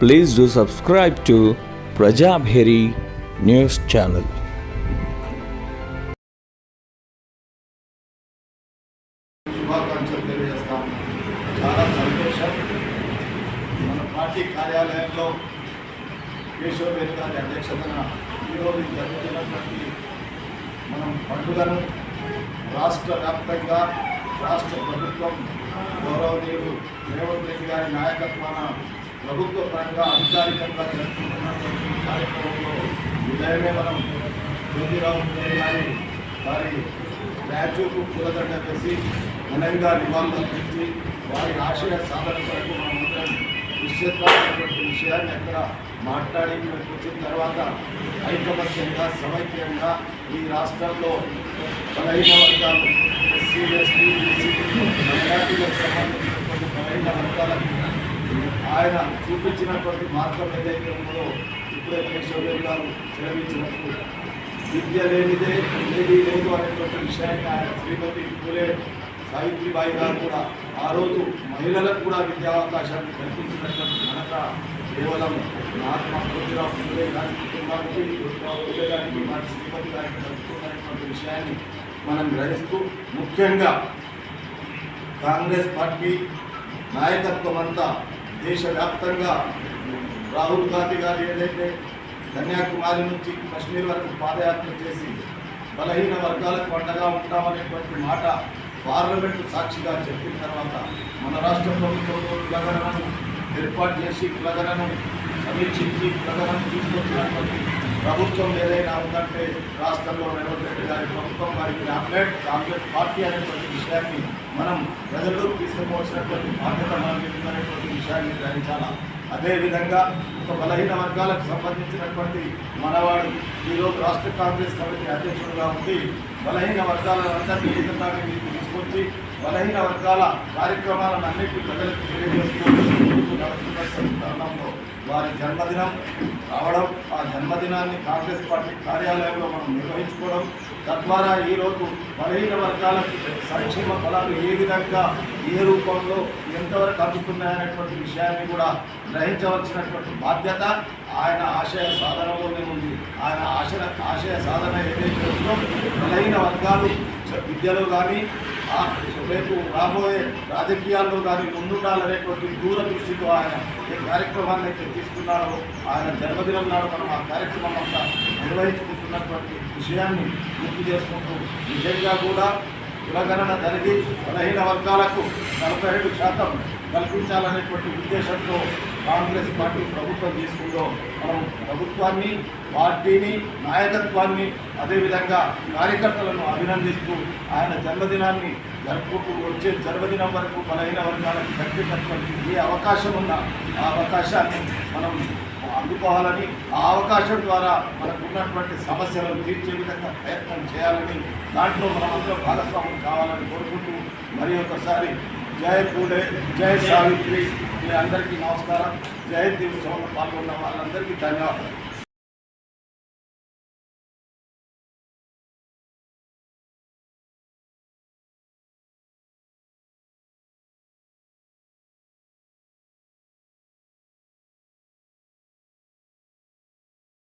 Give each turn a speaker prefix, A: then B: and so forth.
A: Please do subscribe to Prajabheri News Channel.
B: శుభాకాంక్షలు తెలియజేస్తాం చాలా సంతోషం మన పార్టీ కార్యాలయంలో కేశవరెడ్డి గారి అధ్యక్షతన ఈరోజు జరుగుతున్నటువంటి మనం పండుగను రాష్ట్ర వ్యాప్తంగా రాష్ట్ర ప్రభుత్వం గౌరవనీయులు రేవంత్ రెడ్డి గారి నాయకత్వాన ప్రభుత్వ పరంగా అధికారికంగా జరుపుకుంటున్నటువంటి కార్యక్రమంలో ఉదయమే మనం జ్యోతిరావు గారి వారి స్టాచ్యూకు పూలదండ వేసి ఘనంగా నివాళులు నివాళులర్పించి వారి ఆశయ సాధన కొరకు మనమందరం కృషి విషయాన్ని అక్కడ మాట్లాడి వచ్చిన తర్వాత ఐకమత్యంగా సమైక్యంగా ఈ రాష్ట్రంలో బలహీన వర్గాలు ఎస్సీ ఎస్టీ బీసీ మైనార్టీలకు ఆయన చూపించినటువంటి మార్గం ఏదైతే ఉందో ఇప్పుడే కేశవదేవ్ గారు విరమించినప్పుడు విద్య లేనిదే ఏది లేదు అనేటువంటి విషయాన్ని ఆయన శ్రీమతి పూలే సావిత్రిబాయి గారు కూడా ఆ రోజు మహిళలకు కూడా విద్యా అవకాశాన్ని కల్పించినటువంటి ఘనత కేవలం మహాత్మా జ్యోతిరావు పూలే గారి కుటుంబానికి జ్యోతిరావు పూలే గారికి వారి శ్రీమతి గారికి కలుపుతున్నటువంటి విషయాన్ని మనం గ్రహిస్తూ ముఖ్యంగా కాంగ్రెస్ పార్టీ నాయకత్వం అంతా దేశవ్యాప్తంగా రాహుల్ గాంధీ గారు ఏదైతే కన్యాకుమారి నుంచి కశ్మీర్ వరకు పాదయాత్ర చేసి బలహీన వర్గాలకు అండగా ఉంటామనేటువంటి మాట పార్లమెంటు సాక్షిగా చెప్పిన తర్వాత మన రాష్ట్ర ప్రభుత్వంలో కులగణను ఏర్పాటు చేసి కులగణను సమీక్షించి కులగణను తీసుకొచ్చినటువంటి ప్రభుత్వం ఏదైనా ఉందంటే రాష్ట్రంలో రేవంత్ రెడ్డి గారి ప్రభుత్వం వారి క్యాబినెట్ కాంగ్రెస్ పార్టీ అనేటువంటి విషయాన్ని మనం ప్రజల్లోకి తీసుకుపోవాల్సినటువంటి బాధ్యత మనకి ఉందనేటువంటి విషయాన్ని గ్రహించాలా? అదేవిధంగా ఒక బలహీన వర్గాలకు సంబంధించినటువంటి మనవాడు ఈరోజు రాష్ట్ర కాంగ్రెస్ కమిటీ అధ్యక్షుడుగా ఉండి బలహీన వర్గాలందరినీ ఏకతాటి మీదకి తీసుకొచ్చి బలహీన వర్గాల కార్యక్రమాలను అన్నింటి ప్రజలకు తెలియజేస్తూ ముందుకు తరుణంలో వారి జన్మదినం రావడం ఆ జన్మదినాన్ని కాంగ్రెస్ పార్టీ కార్యాలయంలో మనం నిర్వహించుకోవడం తద్వారా ఈరోజు బలహీన వర్గాలకు సంక్షేమ ఫలాలు ఏ విధంగా ఏ రూపంలో ఎంతవరకు అందుతున్నాయనేటువంటి విషయాన్ని కూడా గ్రహించవలసినటువంటి బాధ్యత ఆయన ఆశయ సాధనలోనే ఉంది. ఆయన ఆశయ ఆశయ సాధన ఏదైతే ఉందో బలహీన వర్గాలు విద్యలో కానీ రేపు రాబోయే రాజకీయాల్లో కానీ ముందుండాలనేటువంటి దూరదృష్టితో ఆయన ఏ కార్యక్రమాన్ని అయితే తీసుకున్నారో ఆయన జన్మదినం నాడు మనం ఆ కార్యక్రమం అంతా నిర్వహించుకుంటున్నటువంటి విషయాన్ని గుర్తు చేసుకుంటూ నిజంగా కూడా కులగణన జరిగి బలహీన వర్గాలకు నలభై ఏడు శాతం కల్పించాలనేటువంటి ఉద్దేశంతో కాంగ్రెస్ పార్టీ ప్రభుత్వం తీసుకుందో మనం ప్రభుత్వాన్ని పార్టీని నాయకత్వాన్ని అదేవిధంగా కార్యకర్తలను అభినందిస్తూ ఆయన జన్మదినాన్ని జరుపుకుంటూ వచ్చే జన్మదినం వరకు బలహీన వర్గాలకు కల్పించినటువంటి ఏ అవకాశం ఉన్న ఆ అవకాశాన్ని మనం అందుకోవాలని ఆ అవకాశం ద్వారా మనకు ఉన్నటువంటి సమస్యలను తీర్చే విధంగా ప్రయత్నం చేయాలని దాంట్లో మనమందరం భాగస్వామ్యం కావాలని కోరుకుంటూ మరి ఒకసారి జయ పూలే జయ సావిత్రి. మీ అందరికీ నమస్కారం. జయంతి ఉత్సవంలో పాల్గొన్న వాళ్ళందరికీ ధన్యవాదాలు.